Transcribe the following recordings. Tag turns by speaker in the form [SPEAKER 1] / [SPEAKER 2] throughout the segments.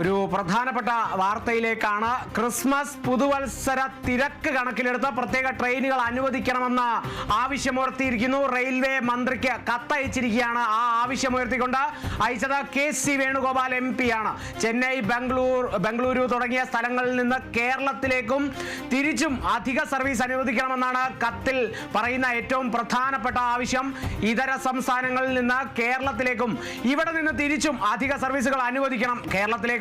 [SPEAKER 1] ഒരു പ്രധാനപ്പെട്ട വാർത്തയിലേക്കാണ് ക്രിസ്മസ് പുതുവത്സര തിരക്ക് കണക്കിലെടുത്ത് പ്രത്യേക ട്രെയിനുകൾ അനുവദിക്കണമെന്ന് ആവശ്യമുയർത്തിയിരിക്കുന്നു റെയിൽവേ മന്ത്രിക്ക് കത്തയച്ചിരിക്കുകയാണ് ആ ആവശ്യമുയർത്തിക്കൊണ്ട് അയച്ചത് K C Venugopal M P ആണ്. ചെന്നൈ ബംഗളൂർ ബംഗളൂരു തുടങ്ങിയ സ്ഥലങ്ങളിൽ നിന്ന് കേരളത്തിലേക്കും തിരിച്ചും അധിക സർവീസ് അനുവദിക്കണമെന്നാണ് കത്തിൽ പറയുന്ന ഏറ്റവും പ്രധാനപ്പെട്ട ആവശ്യം. ഇതര സംസ്ഥാനങ്ങളിൽ നിന്ന് കേരളത്തിലേക്കും ഇവിടെ നിന്ന് തിരിച്ചും അധിക സർവീസുകൾ അനുവദിക്കണം.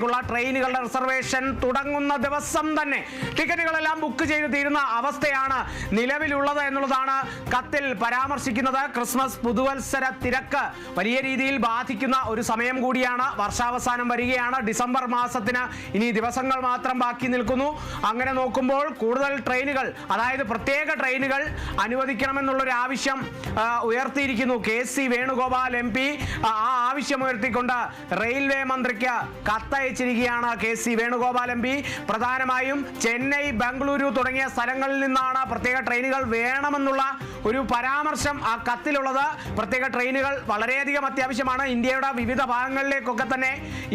[SPEAKER 1] കേരളത്തിലേക്കുള്ള ട്രെയിനുകളുടെ റിസർവേഷൻ തുടങ്ങുന്ന ദിവസം തന്നെ ടിക്കറ്റുകളെല്ലാം ബുക്ക് ചെയ്ത് തീരുന്ന അവസ്ഥയാണ് നിലവിലുള്ളത് എന്നുള്ളതാണ് കത്തിൽ പരാമർശിക്കുന്നത്. ക്രിസ്മസ് പുതുവത്സര തിരക്ക് വലിയ രീതിയിൽ ബാധിക്കുന്ന ഒരു സമയം കൂടിയാണ്. വർഷാവസാനം വരികയാണ്. ഡിസംബർ മാസത്തിന് ഇനി ദിവസങ്ങൾ മാത്രം ബാക്കി നിൽക്കുന്നു. അങ്ങനെ നോക്കുമ്പോൾ കൂടുതൽ ട്രെയിനുകൾ അതായത് പ്രത്യേക ട്രെയിനുകൾ അനുവദിക്കണമെന്നുള്ളൊരു ആവശ്യം ഉയർത്തിയിരിക്കുന്നു. K C Venugopal M P ആ ആവശ്യം ഉയർത്തിക്കൊണ്ട് റെയിൽവേ മന്ത്രിക്ക് കത്തയച്ചിരിക്കുകയാണ് K C Venugopal M P. പ്രധാനമായും ചെന്നൈ ബംഗളൂരു തുടങ്ങിയ സ്ഥലങ്ങളിൽ നിന്നാണ് പ്രത്യേക ട്രെയിനുകൾ വേണമെന്നുള്ള ഒരു പരാമർശം ആ കത്തിലുള്ളത്. പ്രത്യേക ട്രെയിനുകൾ വളരെയധികം അത്യാവശ്യമാണ്. ഇന്ത്യയുടെ വിവിധ ഭാഗങ്ങളിലേക്കൊക്കെ തന്നെ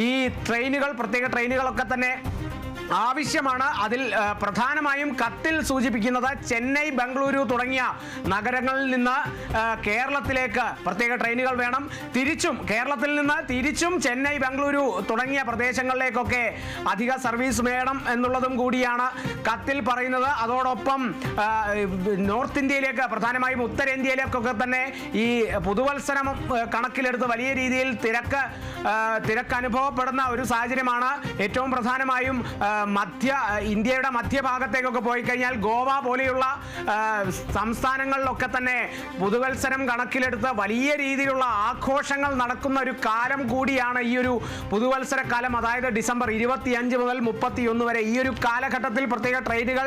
[SPEAKER 1] ഈ ട്രെയിനുകൾ പ്രത്യേക ട്രെയിനുകളൊക്കെ തന്നെ ആവശ്യമാണ് അതിൽ പ്രധാനമായും കത്തിൽ സൂചിപ്പിക്കുന്നത് ചെന്നൈ ബംഗളൂരു തുടങ്ങിയ നഗരങ്ങളിൽ നിന്ന് കേരളത്തിലേക്ക് പ്രത്യേക ട്രെയിനുകൾ വേണം. തിരിച്ചും കേരളത്തിൽ നിന്ന് തിരിച്ചും ചെന്നൈ ബംഗളൂരു തുടങ്ങിയ പ്രദേശങ്ങളിലേക്കൊക്കെ അധിക സർവീസ് വേണം എന്നുള്ളതും കൂടിയാണ് കത്തിൽ പറയുന്നത്. അതോടൊപ്പം നോർത്ത് ഇന്ത്യയിലേക്ക് പ്രധാനമായും ഉത്തരേന്ത്യയിലേക്കൊക്കെ തന്നെ ഈ പുതുവത്സരം കണക്കിലെടുത്ത് വലിയ രീതിയിൽ തിരക്ക് തിരക്ക് അനുഭവപ്പെടുന്ന ഒരു സാഹചര്യമാണ്. ഏറ്റവും പ്രധാനമായും മധ്യ ഇന്ത്യയുടെ മധ്യഭാഗത്തേക്കൊക്കെ പോയി കഴിഞ്ഞാൽ ഗോവ പോലെയുള്ള സംസ്ഥാനങ്ങളിലൊക്കെ തന്നെ പുതുവത്സരം കണക്കിലെടുത്ത് വലിയ രീതിയിലുള്ള ആഘോഷങ്ങൾ നടക്കുന്ന ഒരു കാലം കൂടിയാണ് ഈ ഒരു പുതുവത്സര കാലം അതായത് ഡിസംബർ ഇരുപത്തിയഞ്ച് മുതൽ മുപ്പത്തിയൊന്ന് വരെ ഈ ഒരു കാലഘട്ടത്തിൽ പ്രത്യേക ട്രെയിനുകൾ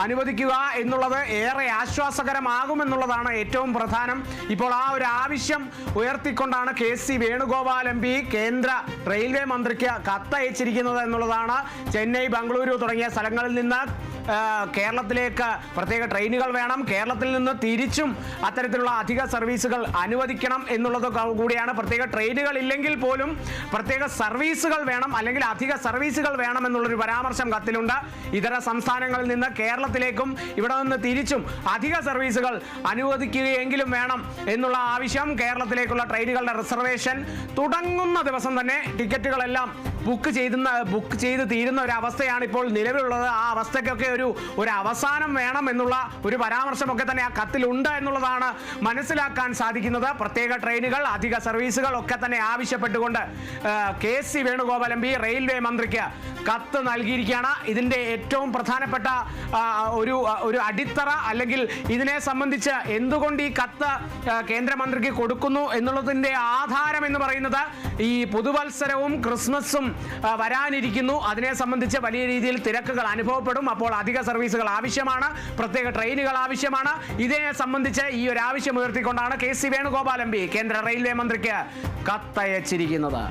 [SPEAKER 1] അനുവദിക്കുക എന്നുള്ളത് ഏറെ ആശ്വാസകരമാകുമെന്നുള്ളതാണ് ഏറ്റവും പ്രധാനം. ഇപ്പോൾ ആ ഒരു ആവശ്യം ഉയർത്തിക്കൊണ്ടാണ് K C Venugopal M P കേന്ദ്ര റെയിൽവേ മന്ത്രിക്ക് കത്തയച്ചിരിക്കുന്നത് എന്നുള്ളതാണ് ചെന്നൈ ബംഗളൂരു തുടങ്ങിയ സ്ഥലങ്ങളിൽ നിന്ന് കേരളത്തിലേക്ക് പ്രത്യേക ട്രെയിനുകൾ വേണം. കേരളത്തിൽ നിന്ന് തിരിച്ചും അത്തരത്തിലുള്ള അധിക സർവീസുകൾ അനുവദിക്കണം എന്നുള്ളത് കൂടിയാണ്. പ്രത്യേക ട്രെയിനുകൾ ഇല്ലെങ്കിൽ പോലും പ്രത്യേക സർവീസുകൾ വേണം അല്ലെങ്കിൽ അധിക സർവീസുകൾ വേണം എന്നുള്ളൊരു പരാമർശം കത്തിലുണ്ട്. ഇതര സംസ്ഥാനങ്ങളിൽ നിന്ന് കേരളത്തിലേക്കും ഇവിടെ നിന്ന് തിരിച്ചും അധിക സർവീസുകൾ അനുവദിക്കുകയെങ്കിലും വേണം എന്നുള്ള ആവശ്യം കേരളത്തിലേക്കുള്ള ട്രെയിനുകളുടെ റിസർവേഷൻ തുടങ്ങുന്ന ദിവസം തന്നെ ടിക്കറ്റുകളെല്ലാം ബുക്ക് ചെയ്തുന്ന ബുക്ക് ചെയ്ത് തീരുന്ന ഒരു അവസ്ഥയാണ് ഇപ്പോൾ നിലവിലുള്ളത്. ആ അവസ്ഥയ്ക്കൊക്കെ ഒരു ഒരു അവസാനം വേണം എന്നുള്ള ഒരു പരാമർശമൊക്കെ തന്നെ ആ കത്തിലുണ്ട് എന്നുള്ളതാണ് മനസ്സിലാക്കാൻ സാധിക്കുന്നത്. പ്രത്യേക ട്രെയിനുകൾ അധിക സർവീസുകൾ ഒക്കെ തന്നെ ആവശ്യപ്പെട്ടുകൊണ്ട് K C Venugopal M P railway മന്ത്രിക്ക് കത്ത് നൽകിയിരിക്കുകയാണ്. ഇതിന്റെ ഏറ്റവും പ്രധാനപ്പെട്ട ഒരു ഒരു അടിത്തറ അല്ലെങ്കിൽ ഇതിനെ സംബന്ധിച്ച് എന്തുകൊണ്ട് ഈ കത്ത് കേന്ദ്രമന്ത്രിക്ക് കൊടുക്കുന്നു എന്നുള്ളതിന്റെ ആധാരം എന്ന് പറയുന്നത് ഈ പുതുവത്സരവും ക്രിസ്മസും വരാനിരിക്കുന്നു. അതിനെ സംബന്ധിച്ച് വലിയ രീതിയിൽ തിരക്കുകൾ അനുഭവപ്പെടും. അപ്പോൾ അധിക സർവീസുകൾ ആവശ്യമാണ്. പ്രത്യേക ട്രെയിനുകൾ ആവശ്യമാണ്. ഇതിനെ സംബന്ധിച്ച് ഈ ഒരു ആവശ്യം ഉയർത്തിക്കൊണ്ടാണ് കെ സി വേണുഗോപാൽ എം കേന്ദ്ര റെയിൽവേ മന്ത്രിക്ക് കത്തയച്ചിരിക്കുന്നത്.